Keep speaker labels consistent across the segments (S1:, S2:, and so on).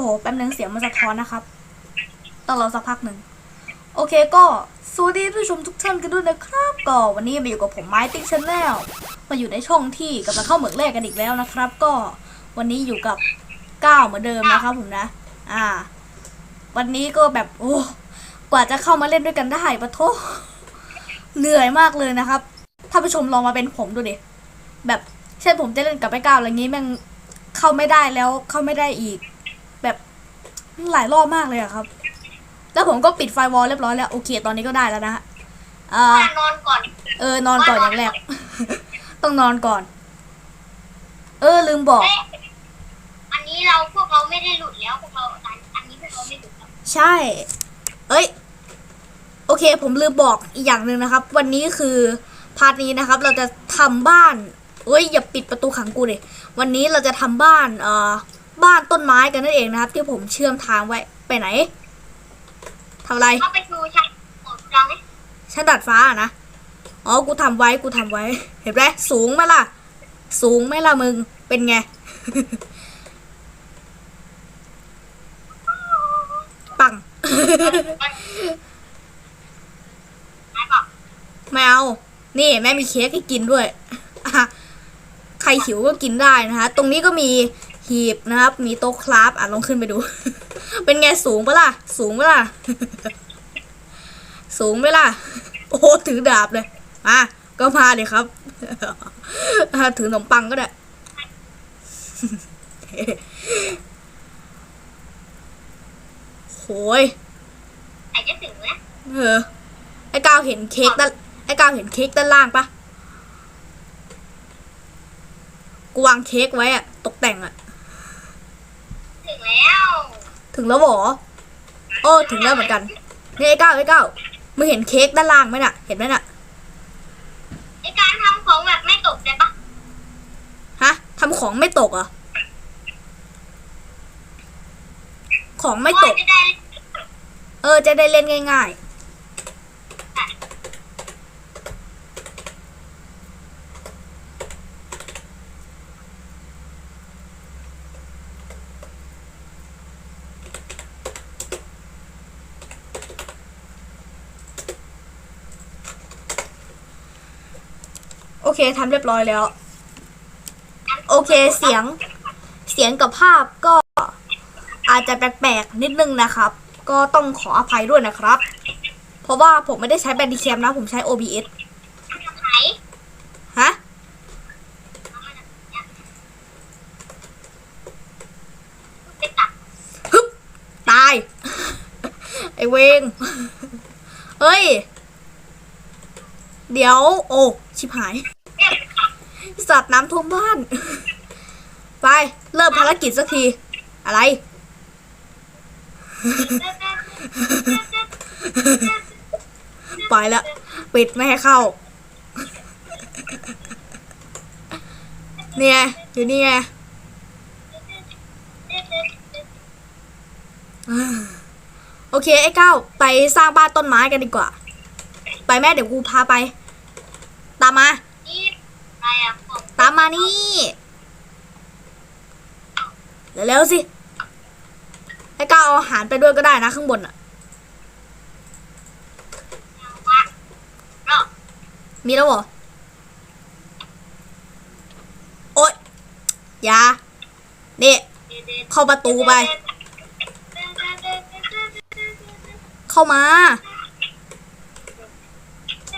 S1: โห แป๊บนึงเสียงมันสะท้อนนะครับต้องรอสักพักหนึ่ง โอเคก็สวัสดีผู้ชมทุกท่านกันด้วยนะครับ ก็วันนี้มาอยู่กับผมไม้ติ๊กชแนลมาอยู่ในช่องที่กำลังเข้าเหมืองแรกกันอีกแล้วนะครับ ก็วันนี้อยู่กับก้าวเหมือนเดิมนะครับผมนะ อ่า วันนี้ก็แบบโอ้กว่าจะเข้ามาเล่นด้วยกันได้ปะโทเหนื่อยมากเลยนะครับถ้าผู้ชมลองมาเป็นผมดูดิแบบเช่นผมจะเล่นกับไอ้ก้าวอะไรงี้แม่งเข้าไม่ได้แล้วเข้าไม่ได้อีก หลายรอบมากเลยอะครับ แล้วผมก็ปิดไฟวอลเรียบร้อยแล้วโอเคตอนนี้ก็ได้แล้วนะฮะอ่า
S2: นอนก่อน
S1: เออนอนก่อนอย่างแรก ต้องนอนก่อน เออลืมบอก
S2: เอ๊ะอันนี้เราพวกเราไม่ได้หลุดแล้วพวกเราอันอันนี้พวกเราไม่หลุดแล้ว
S1: ใช่ เอ้ย โอเค ผมลืมบอกอีกอย่างหนึ่งนะครับ วันนี้คือพาร์ทนี้นะครับ เราจะทำบ้านเอ้ยอย่าปิดประตูขังกูดิวันนี้เราจะทำบ้านเอ่อ บ้านต้นไม้กันนั่นเองนะครับ ที่ผมเชื่อมทางไว้ไปไหนทำอะไร
S2: เข้าไปดูชั้นหมดเราไหม
S1: ชั้นดาดฟ้าอะนะอ๋อกูทำไว้กูทำไว้ เห็นไหมสูงไหมล่ะ สูงไหมล่ะมึงเป็นไงปัง
S2: ไหนบอก
S1: ไม่เอา นี่แม่มีเค้กให้กินด้วยอะใครหิวก็กินได้นะคะ ตรงนี้ก็มี หีบนะครับ มีโต๊ะคราฟอะลองขึ้นไปดู เป็นไงสูงปะล่ะ สูงปะล่ะ สูงไหมล่ะ โอ้โหถือดาบเลยมาก็มาเลยครับอะถือขนมปังก็ได้โหย
S2: ไหนจะถึงนะ
S1: เออ ไอ้ก้าวเห็นเค้กด้านไอ้ก้าวเห็นเค้กด้านล่างปะกูวางเค้กไว้อะตกแต่งอะ
S2: ถึ งแล้ว
S1: ถึงแล้วเหรอโอ้ถึงแล้วเหมือนกันนี่ไอ้ก้าวไอ้ก้าวมึงเห็นเค้กด้านล่างไหมน่ะ เห็นไหมน่ะ
S2: ในการทำของแบบไม่ตกได้ปะ
S1: ฮะทำของไม่ตกเหรอะของไม่ตก
S2: จะได้
S1: เออจะได้เล่นง่าย ๆ เคทำเรียบร้อยแล้ว โอเคเสียงเสียงกับภาพก็อาจจะแปลกๆนิดนึงนะครับ ก็ต้องขออภัยด้วยนะครับ เพราะว่าผมไม่ได้ใช้แบนดิแคมนะ ผมใช้ OBS ฮะ
S2: ไปตัด
S1: ฮึบตาย ไอเวงเฮ้ย เดี๋ยว โอ้ ชิบหาย สัตว์น้ำท่วมบ้าน ไป เริ่มภารกิจสักที อะไร ไปแล้วปิดไม่ให้เข้า เนี่ย อยู่นี่ไงโอเค ไอ้เก้า ไปสร้างบ้านต้นไม้กันดีกว่า ไปแม่เดี๋ยวกูพาไป ตามมา
S2: นี่อะไรอะ
S1: ตามมานี่เร็วๆสิไอ้ก้าวเอาอาหารไปด้วยก็ได้นะข้างบนอะมีแล้วเหรอ โอ๊ยอยาเนี่เข้าประตูไป เข้ามา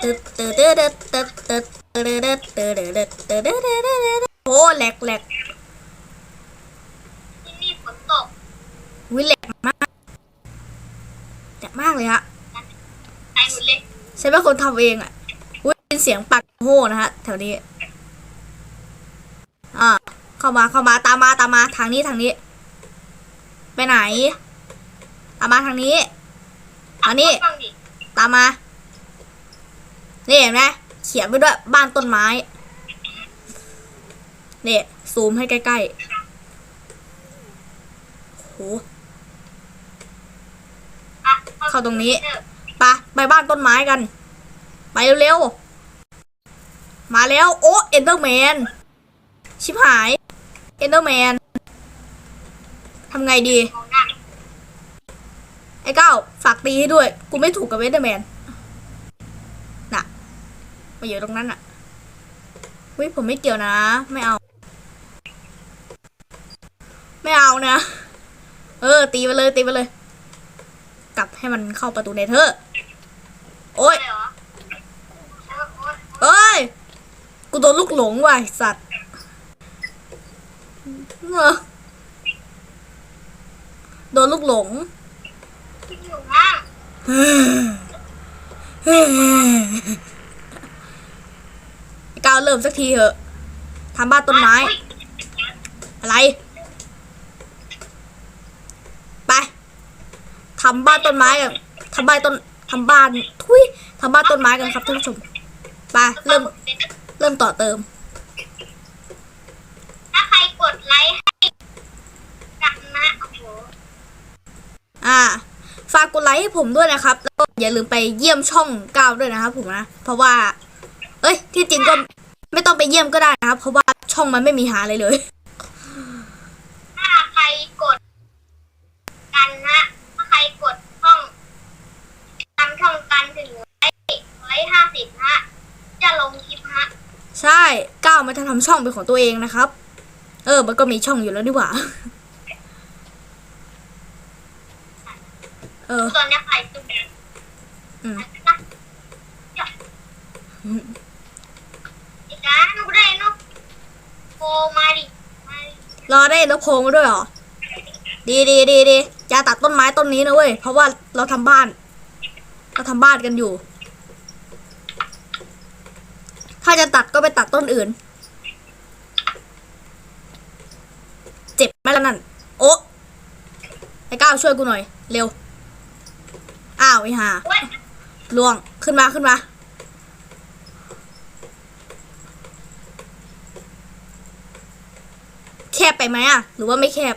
S1: ตึ๊ดตึ๊ดตึ๊ดตึ๊ด โอ้แหลกแหลก
S2: ที่นี่ฝนตก
S1: วิแหลกมากแหลกมากเลยฮะ
S2: ไอ้หมดเลย
S1: ใช่ไหมคนทำเองอะวิเป็นเสียงปักโหนะฮะแถวนี้อ่าเข้ามาเข้ามาตามมาตามมาทางนี้ทางนี้ ไปไหนตามมาทางนี้อันนี้ตามมานี่เห็นไหม เขียนไว้ด้วยบ้านต้นไม้ เนี่ยซูมให้ใกล้ๆโหเข้าตรงนี้ไปไปบ้านต้นไม้กัน ไปเร็วๆ มาแล้ว โอ้เอนเดอร์แมน ชิบหาย เอนเดอร์แมนทำไงดี
S2: มองหน้า
S1: ไอ้ก้าฝากตีให้ด้วย กูไม่ถูกกับเวเดอร์แมน มาอยู่ตรงนั้นน่ะวิผมไม่เกี่ยวนะ ไม่เอา ไม่เอานะ เออ ตีไปเลย ตีไปเลย กลับให้มันเข้าประตูเนเธอร์โอ้ย
S2: อะไรเหรอโอ๊ยโอ๊ย
S1: เอ้ย กูโดนลูกหลงว่ะไอ้สัตว์เออโดนลูกหลง
S2: ที่อยู่ห้าง
S1: ไอ้ก้าวเริ่มสักทีเถอะทำบ้านต้นไม้
S2: อะ
S1: ไร ไปทำบ้านต้นไม้กันทำบ้านต้นทำบ้านทุยทำบ้านต้นไม้กันครับท่านผู้ชมไปเริ่มเริ่มต่อเติม
S2: ถ้าใครกดไลค์ให้กันนะโอ้โห
S1: อ่าฝากกดไลค์ให้ผมด้วยนะครับ แล้วก็อย่าลืมไปเยี่ยมช่องก้าวด้วยนะครับผมนะ เพราะว่า เอ้ย ที่จริงก็ ไม่ต้องไปเยี่ยมก็ได้นะครับ เพราะว่าช่องมันไม่มีหาอะไรเลย
S2: ถ้าใครกด กันนะถ้าใครกดช่องตามช่องกันถึงไลค์ไลค์ห้าสิบฮะจะลงคลิปฮะ
S1: ใช่ก้าวมันจะทำช่องเป็นของตัวเองนะครับ เออ มันก็มีช่องอยู่แล้วนี่หว่า เออ
S2: ตอนนี้ใครตุ้ม
S1: อืม
S2: นะ อีกนะนุกได้นุกโฟมาดิมาดิ
S1: รอได้นกโพงมาด้วยเหรอ ดีดีดีดีอย่าตัดต้นไม้ต้นนี้นะเว้ย เพราะว่าเราทำบ้าน เราทำบ้านกันอยู่ ถ้าจะตัดก็ไปตัดต้นอื่น เจ็บไหมล่ะนั่น โอะไอ้ก้าวช่วยกูหน่อย เร็ว อ้าวไอ้ห่า
S2: โอ๊ย
S1: ล่วง ขึ้นมาขึ้นมา แค บไปไหมอะหรือว่าไม่แคบ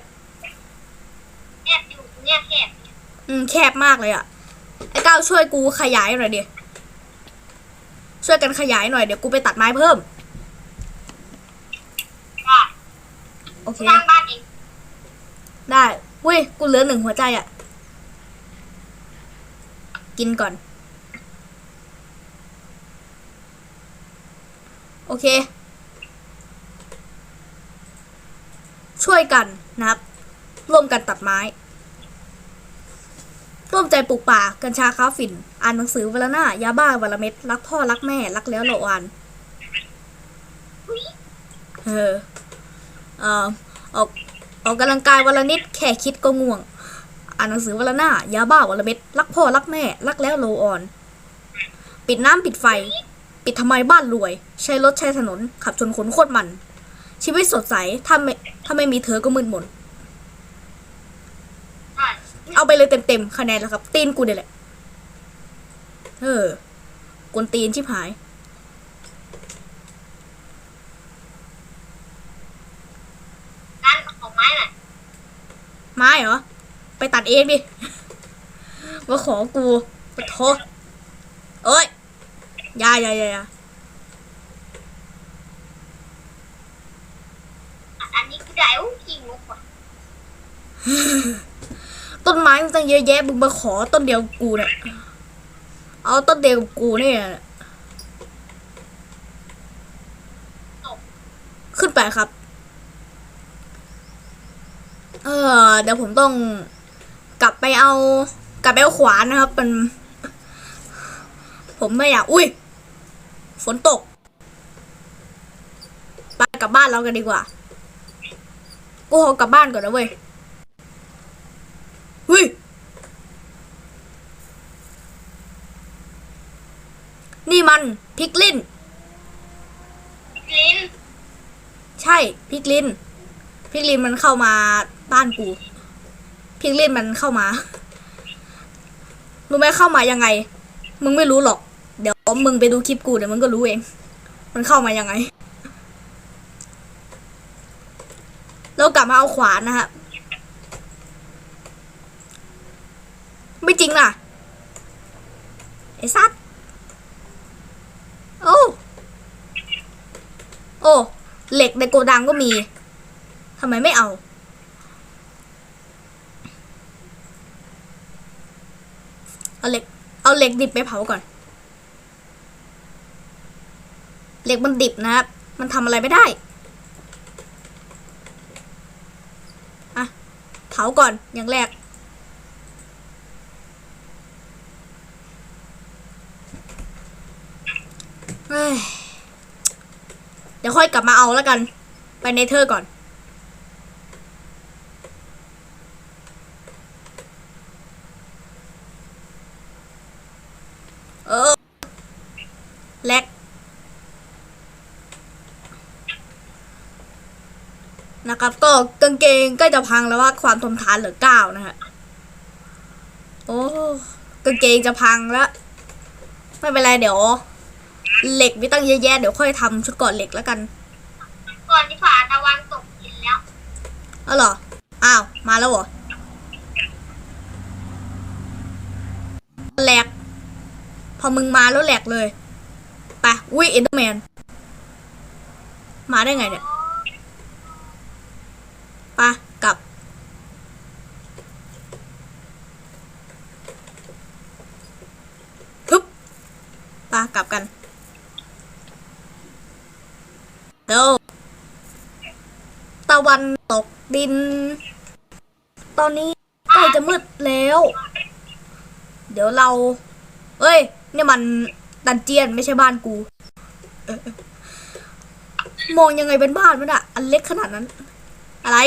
S2: แอบอยู่เนี่ยแคบ
S1: อืมแคบมากเลยอะไอ้ก้าวช่วยกูขยายหน่อยดิ ช่วยกันขยายหน่อยเดี๋ยวกูไปตัดไม้เพิ่ม
S2: ได้
S1: โอเค
S2: สร้างบ้านเอง
S1: ได้อุ้ย กูเหลือหนึ่งหัวใจอะกินก่อน โอเค ช่วยกันนะครับ ร่วมกันตัดไม้ ร่วมใจปลูกป่า กัญชาค้าฝิ่น อ่านหนังสือวันละหน้ายาบ้าวันละเม็ด รักพ่อรักแม่ รักแล้วเราอ่านเออเออออกออกกำลังกายวันละนิด แค่คิดก็ง่วง อ่านหนังสือวันละหน้ายาบ้าวันละเม็ด รักพ่อรักแม่ รักแล้วโลออน ปิดน้ำปิดไฟ ปิดทำไมบ้านรวย ใช้รถใช้ถนน ขับชนขนโคตรมัน ชีวิตสดใส ถ้าไม่ ถ้าไม่มีเธอก็มืดมน
S2: ได้
S1: เอาไปเลยเต็มๆคะแนนแล้วครับ ตีนกูเนี่ยแหละ เออกวนตีนชิบหาย
S2: ร้านของไม้หน่อย
S1: ไม้เหรอ ไปตัดเองดิมาขอกูปะโทษเอ้ย อยาอยาอยาอยา
S2: อะอันนี้คือได้อู้ขี้งกว่ะ
S1: ต้นไม้มันตั้งเยอะแยะมึงมาขอต้นเดียวกูเนี่ยเอาต้นเดียวกูเนี่ยขึ้นไปครับ เออเดี๋ยวผมต้องกลับไปเอา กลับไปเอาขวานนะครับ มัน ผมไม่อยาก อุ้ย ฝนตก ไปกลับบ้านเรากันดีกว่า กูขอกลับบ้านก่อนนะเว้ย เฮ้ย นี่มันพริกลิน
S2: ลิ้น
S1: ใช่พริกลินพริกลินมันเข้ามาบ้านกูพริกลินมันเข้ามา รู้ไหมเข้ามายังไง มึงไม่รู้หรอก เดี๋ยวมึงไปดูคลิปกูเดี๋ยวมึงก็รู้เอง มันเข้ามายังไง เรากลับมาเอาขวานนะฮะ ไม่จริงน่ะ ไอ้ซัดโอ้ โอ้ เหล็กในโกดังก็มี ทำไมไม่เอาเอาเหล็ก เอาเหล็กดิบไปเผาก่อน เหล็กมันดิบนะครับ มันทำอะไรไม่ได้ อะ เผาก่อนอย่างแรก เฮ้ย เดี๋ยวค่อยกลับมาเอาแล้วกัน ไปเนเธอก่อน เออแลกนะครับ ก็กางเกงใกล้จะพังแล้วว่าความทนทานเหลือเก้านะฮะโอ้กางเกงจะพังแล้ว ไม่เป็นไรเดี๋ยว เหล็กไม่ตั้งเยอะแยะเดี๋ยวค่อยทำชุดเก่อนเหล็กแล้วกัน
S2: ก่อนที่ฝ่าตะวันตกดินแล้ว
S1: เออเหรอ อ้าว มาแล้วเหรอแหลก พอมึงมาแล้วแหลกเลย ไป อุ้ยเอ็นเดอร์แมน มาได้ไงเนี่ยไปกลับ ทึบไปกลับกัน เดี๋ยวตะวันตกดิน ตอนนี้ใกล้จะมืดแล้ว เดี๋ยวเรา เอ้ย เนี่ยมันดันเจียนไม่ใช่บ้านกู มองยังไงเป็นบ้านมันอะอันเล็กขนาดนั้น อะไร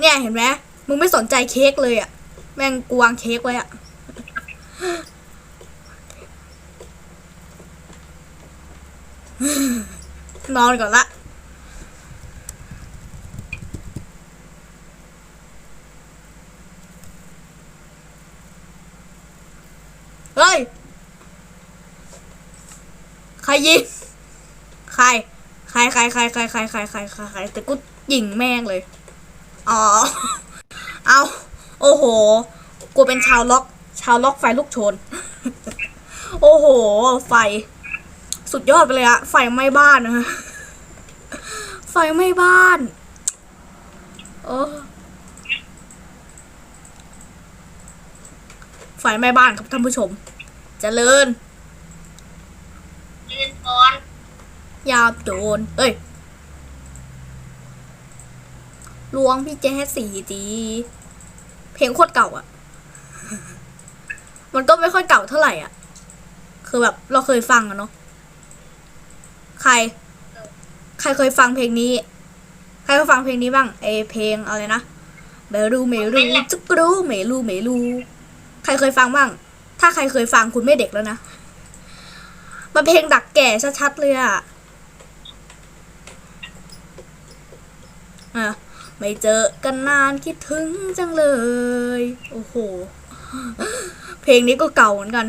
S1: เนี่ยเห็นไหมมึงไม่สนใจเค้กเลยอะแม่งกวางเค้กไว้อะ นอนก่อนละเฮ้ย ใครยิง ใคร ใครใครใครใครใครใครใครใครใครแต่กูยิงแม่งเลย อ๋อ เอา โอ้โห กูเป็นชาวล็อก ชาวล็อกไฟลูกชน โอ้โห ไฟ สุดยอดไปเลยอะไฟไหม้บ้านนะฮะไฟไหม้บ้าน โอ้ไฟไหม้บ้านครับท่านผู้ชมเจริญ
S2: เรียนก่อน
S1: ยาบโดน เอ้ยลวงพี่แจ๊สสี่จีเพลงโคตรเก่าอะมันก็ไม่ค่อยเก่าเท่าไหร่อะ คือแบบเราเคยฟังอะเนาะ ใคร ใครเคยฟังเพลงนี้ ใครเคยฟังเพลงนี้บ้างไอเพลงอะไรนะเมรูเมรูจุกรูเมรูเมรูใครเคยฟังบ้าง ถ้าใครเคยฟังคุณไม่เด็กแล้วนะมันเพลงดักแก่ชัดๆเลยอะอะไม่เจอกันนานคิดถึงจังเลย โอ้โห เพลงนี้ก็เก่าเหมือนกัน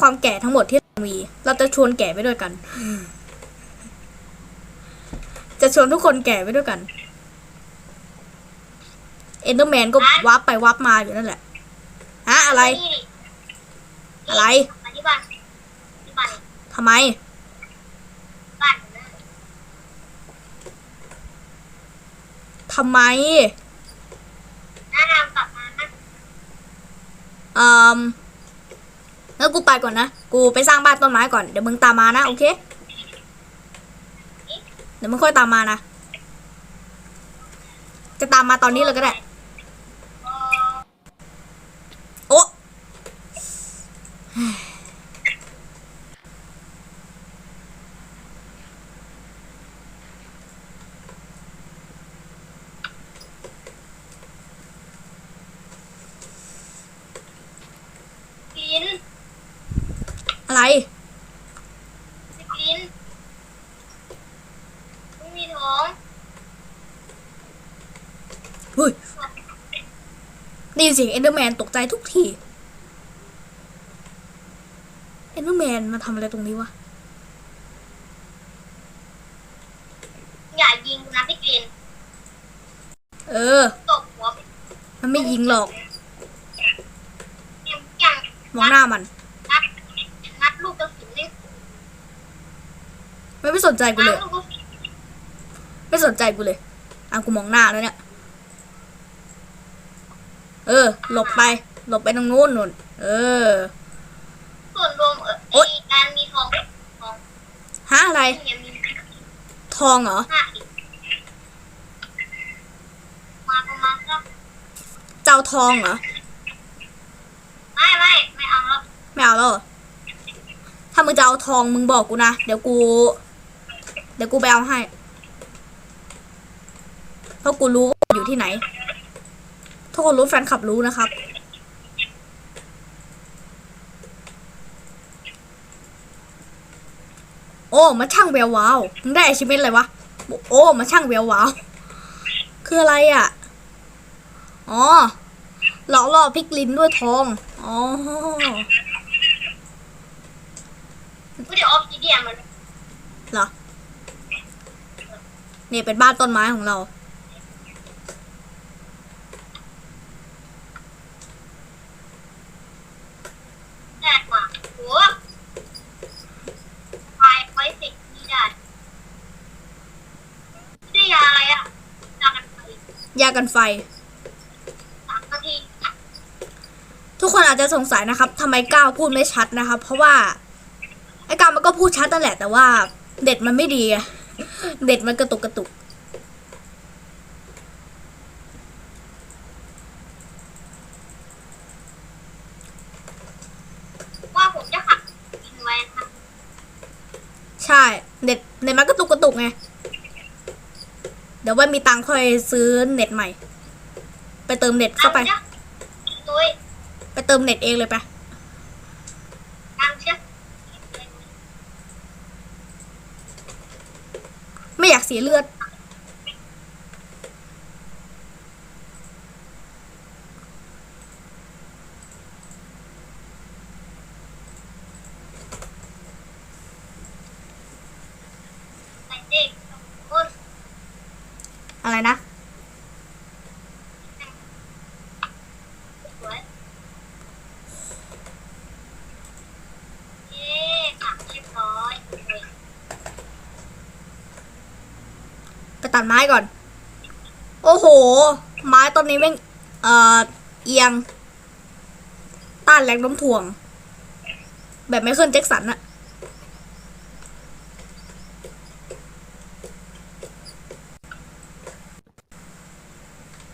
S1: ความแก่ทั้งหมดที่เรา มีเราจะชวนแก่ไปด้วยกัน จะชวนทุกคนแก่ไปด้วยกัน เอนเดอร์แมนก็วับไปวับมาอยู่นั่นแหละ ฮะ อะไร
S2: นี่
S1: อะไร
S2: มาที่บ้านที่บ้าน
S1: ทำไม
S2: บ้านนะ
S1: ทำไม
S2: น้าี๋
S1: ยวกูไปก่อนนะ กูไปสร้างบ้านต้นไม้ก่อน เดี๋ยวมึงตามมานะ โอเค เดี๋ยวมึงค่อยตามมานะ จะตามมาตอนนี้เลยก็ได้
S2: เออ
S1: โอ้
S2: กิน
S1: อะไร
S2: กินไม่มีท้อง
S1: เฮ้ยได้ยิน เสียงเอนเดอร์แมนตกใจทุกทีเอนเดอร์แมนมาทำอะไรตรงนี้วะ
S2: อย่ายิงนะพี่กลิน
S1: เออ
S2: ตบหัว
S1: มันไม่ยิงหรอก
S2: ยังยัง
S1: มองหน้ามัน
S2: นัดนัดลูกกระสุนนี่
S1: มันไม่สนใจกูเลย
S2: นัดลูกกระสุน
S1: ไม่สนใจกูเลยอะกูมองหน้าแล้วเนี่ย เออ หลบไป หลบไปตรงนู้นนู่น เออ
S2: ส่วนรวมเออ
S1: โอ๊ย
S2: ไอ้การมีทองทอง
S1: ฮะอะไร
S2: เนี่ยมี
S1: ทองเหรอ
S2: ห้าอีกมาประมาณสัก
S1: เจ้าทองเหรอ
S2: ไม่ไม่ไม่เอาแล้ว
S1: ไม่เอาแล้วเหรอถ้ามึงจะเอาทองมึงบอกกูนะ เดี๋ยวกู เดี๋ยวกูไปเอาให้ เพราะกูรู้ว่าอยู่ที่ไหน ทุกคนรู้แฟนคลับรู้นะครับ โอ้ มาช่างแวววาวมึงได้อาชีพอะไรวะ โอ้ มาช่างแวววาว คืออะไรอะ อ๋อหลอกล่อพริกลินด้วยทอง อ๋อ
S2: ไม่ได้ออฟซิเดียนมัน
S1: เหรอ นี่เป็นบ้านต้นไม้ของเรา
S2: แดดมาโหไฟไว้สินี่ได้ได้ยาอะไรอะยากันไฟ
S1: ยากันไฟ
S2: สามนาที
S1: ทุกคนอาจจะสงสัยนะครับทำไมก้าวพูดไม่ชัดนะครับ เพราะว่า ไอ้ก้าวมันก็พูดชัดนั่นแหละ แต่ว่า เด็ดมันไม่ดีอะเด็ดมันกระตุกกระตุก
S2: ว่าผมจะขับกินไว้นะ
S1: ใช่ เน็ตเน็ตมันกระตุกกระตุกไง เดี๋ยวไว่ามีตังค์ค่ อยซื้อเน็ตใหม่ ไปเติมเน็ตเข้าไป
S2: ตังค์จ้ะตุ้ย
S1: ไปเติมเน็ตเองเลยไป
S2: ตังค์เชีย
S1: ไม่อยากเสียเลือด
S2: ใส่เด็กคน
S1: อะไรนะ
S2: สวยเย้ขับเรียบร้อยเลย
S1: ไปตั ดไม้ก่อน โอ้โห ไม้ต้นนี้แม่งเอ่อเอียง ต้านแรงโน้มถ่วง แบบไม่ขึ้นแจ็คสันอะ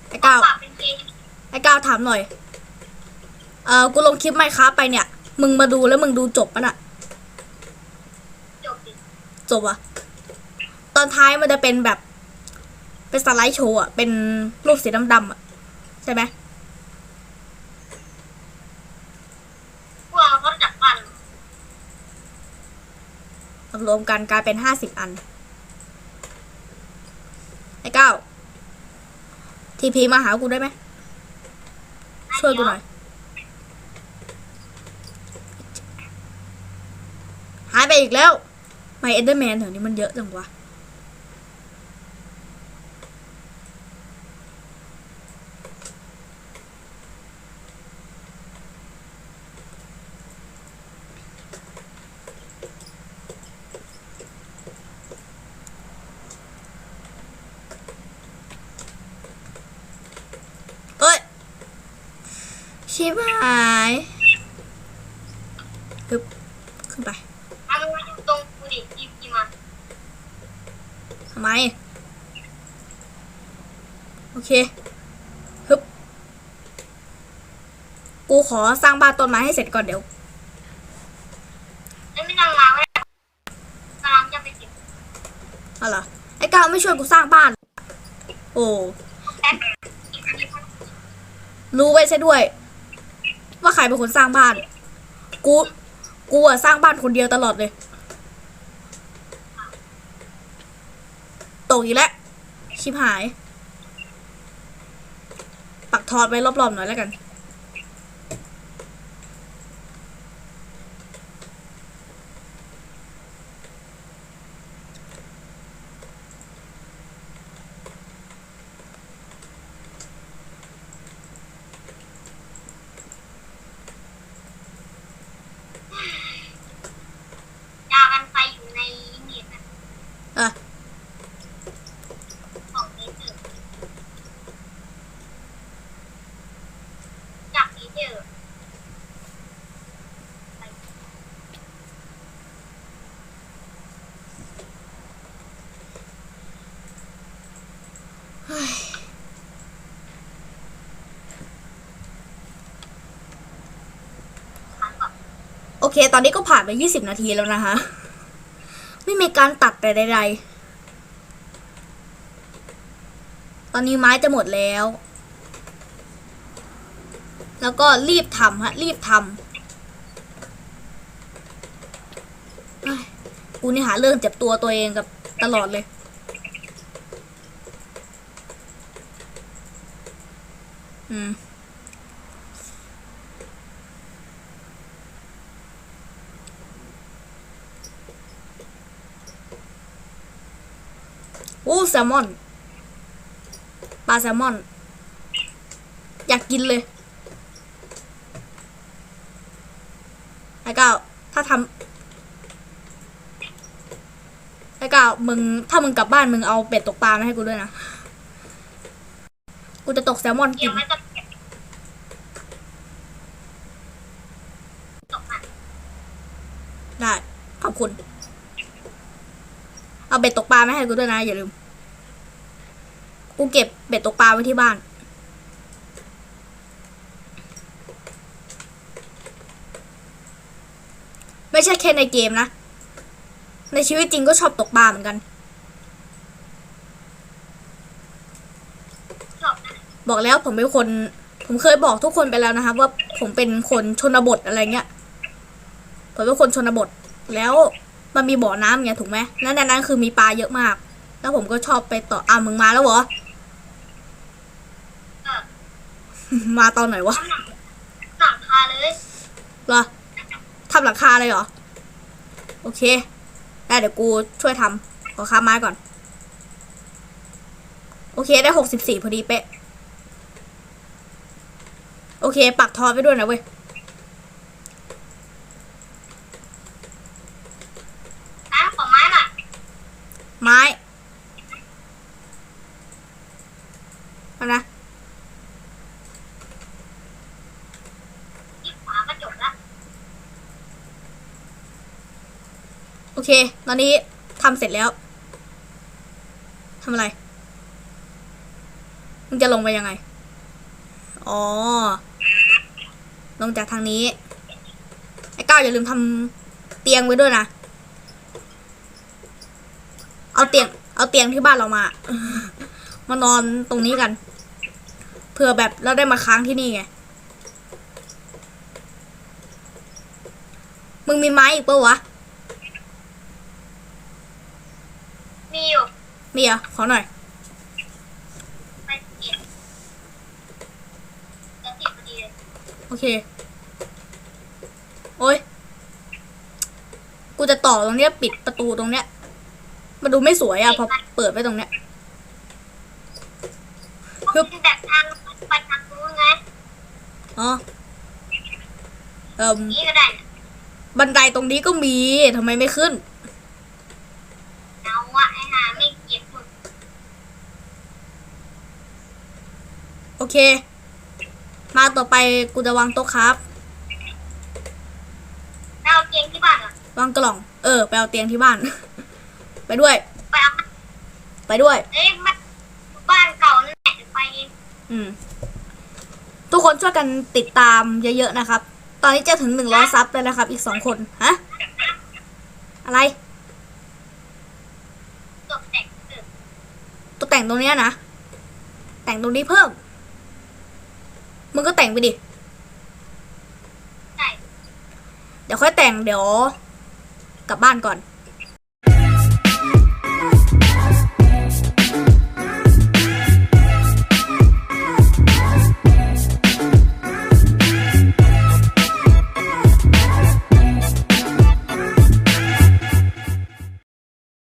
S1: ไอ้ก้าว
S2: ปากเป็นเกย์
S1: ไอ้ก้าวถามหน่อย เอ่อกูลงคลิปไมค้าไปเนี่ย มึงมาดูแล้วมึงดูจบปะน่ะ
S2: จบดิ
S1: จบอะตอนท้ายมันจะเป็นแบบ เป็นสไลด์โชว์อะเป็นรูปสีดำๆอะใช่ไหม
S2: พวกเราก็จับปั่น
S1: รวมกันกลายเป็นห้าสิบอัน ไอ้ก้าวทีพีมาหากูได้ไหม ช่วยกูหน่อย หายไปอีกแล้ว ไม่เอนเดอร์แมนแถวนี้มันเยอะจังวะ เอ้ย ชิบหายปึ๊บขึ้นไป
S2: เอามึงมาอยู่ตรงกูดิจีบมา
S1: ทำไม โอเคฮึบกูขอสร้างบ้านต้นไม้ให้เสร็จก่อนเดี๋ยว
S2: ไอ้ไม่ต้องมาก็ได้กำลังจะไปเก็บ
S1: เอาล่ะไอ้ก้าวไม่ช่วยกูสร้างบ้าน โอ้
S2: แป๊บอีกที
S1: รู้ไว้ใช่ด้วย ว่าใครเป็นคนสร้างบ้าน กู กูอะสร้างบ้านคนเดียวตลอดเลย ตกอีกแล้ว ชิบหาย ปักทอดไว้รอบๆหน่อยแล้วกัน
S2: โอ
S1: เค ตอนนี้ก็ผ่านไปยี่สิบนาทีแล้วนะคะ ไม่มีการตัดแต่ใดๆ ตอนนี้ไม้จะหมดแล้ว แล้วก็รีบทำฮะ รีบทำกูนี่หาเรื่องเจ็บตัวตัวเองกับตลอดเลย อืมโอ้แซลมอน ปลาแซลมอน อยากกินเลยไอ้ก้าวถ้าทำไอ้ก้าว มึง ถ้ามึงกลับบ้านมึงเอาเป็ดตกปลามาให้กูด้วยนะ กูจะตกแซลมอนกิน
S2: ไม่ต้องเก็บตกมา
S1: ได้ ขอบคุณ เอาเบ็ดตกปลามาให้กูด้วยนะ อย่าลืม กูเก็บเบ็ดตกปลาไว้ที่บ้านไม่ใช่แค่ในเกมนะ ในชีวิตจริงก็ชอบตกปลาเหมือนกัน
S2: ชอบนะ
S1: บอกแล้วผมเป็นคน ผมเคยบอกทุกคนไปแล้วนะครับ ว่าผมเป็นคนชนบทอะไรเงี้ย ผมเป็นคนชนบท แล้วมันมีบ่อน้ำไงถูกไหมแล้วในนั้นคือมีปลาเยอะมาก แล้วผมก็ชอบไปต่ออะมึงมาแล้วเหรอ
S2: เออ
S1: มาตอนไหนวะ
S2: ทำหนังหนังคาเลย
S1: เหรอทำหลังคาเลยเหรอ โอเค ได้เดี๋ยวกูช่วยทำขอค้าไม้ก่อน โอเคได้หกสิบสี่พอดีเป๊ะ โอเค ปักทอไปด้วยนะเว้ย
S2: นะขอไม้หน่อย
S1: ไม้เอานะ
S2: ที่ขวาก็จบละ
S1: โอ เค ตอนนี้ทำเสร็จแล้วทำอะไร มึงจะลงไปยังไง อ๋อ ลงจากทางนี้ ไอ้ก้าวอย่าลืมทำเตียงไว้ด้วยนะ เอาเตียง เอาเตียงที่บ้านเรามา มานอนตรงนี้กัน เผื่อแบบเราได้มาค้างที่นี่ไง มึงมีไม้อีกปะวะ
S2: มีอยู่
S1: มีเหรอะขอหน่อย
S2: ไปเก็บจะติดพอดีเลย
S1: โอเค โอ้ยกูจะต่อตรงเนี้ยปิดประตูตรงเนี้ยมาดูไม่สวยอะพอเปิดไว้ตรงเนี้ย
S2: ก็เป็นแบบทางไปทางนู้นไง
S1: อ๋อเอ่ม
S2: นี่ก็ได้นะ
S1: บันไดตรงนี้ก็มีทำไมไม่ขึ้น
S2: เอาอะไอ้หาไม่เก็บหมด
S1: โอเค มาต่อไปกูจะวางโต๊ะครับ
S2: แล้วเอาเตียงที่บ้านเหรอ
S1: วางกล่อง เออ ไปเอาเตียงที่บ้าน ไปด้วย
S2: ไปเอา
S1: ไปด้วย
S2: เอ้ยมันบ้านเก่านั่นแหละเดี๋ยวไปเอง
S1: อืม ทุกคนช่วยกันติดตามเยอะๆนะครับ ตอนนี้จะถึงหนึ่งร้อยซับแล้วนะครับ อีกสองคน ฮะ อะไร
S2: ตกแต่งตึก
S1: ตกแต่งตรงเนี้ยนะ แต่งตรงนี้เพิ่ม มึงก็แต่งไปดิ
S2: ใช่
S1: เดี๋ยวค่อยแต่งเดี๋ยว กลับบ้านก่อน